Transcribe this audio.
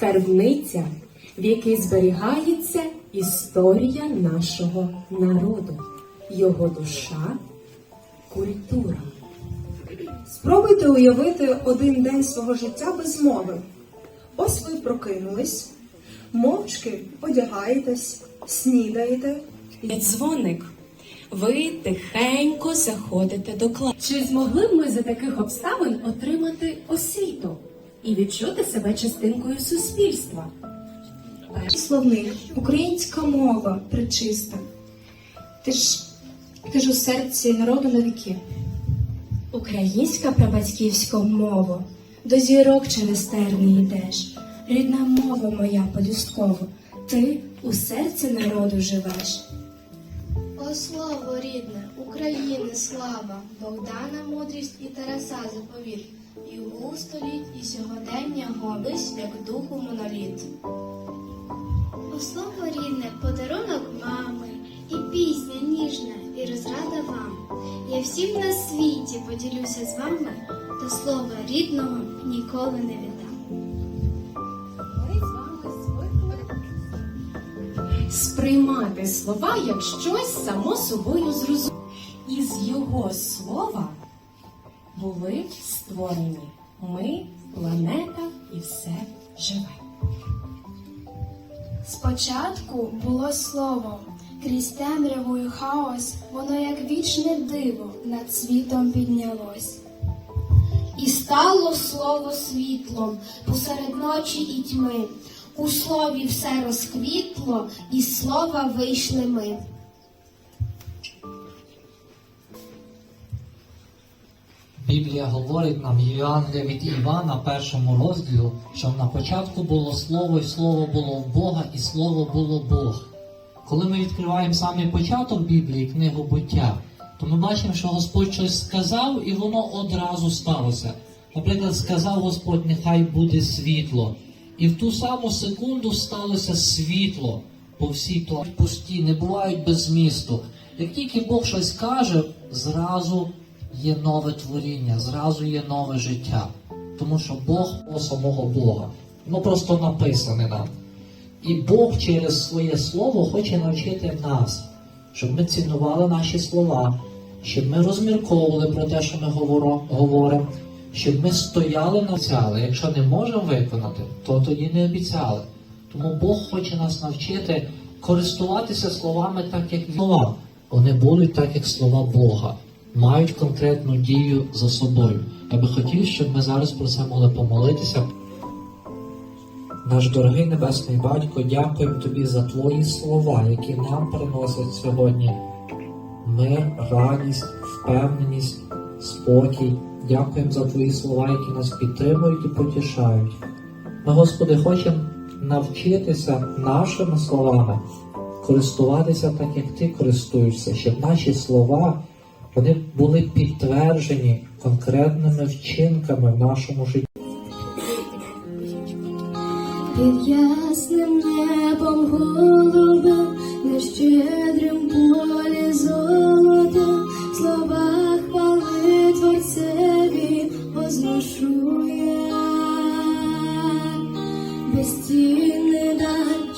скарбниця, в якій зберігається історія нашого народу, його душа, культура. Спробуйте уявити один день свого життя без мови. Ось ви прокинулись, мовчки одягаєтесь, снідаєте. Дзвоник. Ви тихенько заходите до класу. Чи змогли б ми за таких обставин отримати освіту і відчути себе частинкою суспільства? Словник, українська мова причиста. Ти ж, ти ж у серці народу на віки. Українська прабатьківська мова, до зірок через йдеш. Рідна мова моя полюстково, ти у серці народу живеш. О слово рідне, України слава, Богдана мудрість і Тараса заповіт, і століть, і сьогодення гобись, як духу моноліт. О слово рідне, подарунок мами, і пісня ніжна, і розрада вам. Я всім на світі поділюся з вами, та слова рідного ніколи не віддам. Сприймати слова як щось само собою зрозуміле. Із його слова були створені ми, планета і все живе. Спочатку було слово, крізь темряву і хаос, воно як вічне диво над світом піднялось. І стало слово світлом посеред ночі і тьми. У слові все розквітло, і слова вийшли ми. Біблія говорить нам Євангелія від Івана, першому розділу, що на початку було слово, і слово було в Бога, і слово було Бог. Коли ми відкриваємо саме початок Біблії, книгу буття, то ми бачимо, що Господь щось сказав, і воно одразу сталося. Наприклад, сказав Господь, нехай буде світло. І в ту саму секунду сталося світло по всій планеті пусті, не бувають без змісту. Як тільки Бог щось каже, зразу є нове творіння, зразу є нове життя. Тому що Бог у самого Бога. Ну просто написане нам. І Бог через своє слово хоче навчити нас, щоб ми цінували наші слова, щоб ми розмірковували про те, що ми говоримо, щоб ми стояли на цяле. Якщо не можемо виконати, то тоді не обіцяли. Тому Бог хоче нас навчити користуватися словами так, як слова. Вони будуть так, як слова Бога, мають конкретну дію за собою. Я би хотів, щоб ми зараз про це могли помолитися. Наш дорогий Небесний Батько, дякуємо Тобі за Твої слова, які нам приносять сьогодні мир, радість, впевненість, спокій. Дякуємо за Твої слова, які нас підтримують і потішають. Ми, Господи, хочемо навчитися нашими словами користуватися так, як Ти користуєшся, щоб наші слова вони були підтверджені конкретними вчинками в нашому житті. Під ясним небом голубим, на щедрим полі золота, слова хвали Творцеві возношу я. Безцінний дар,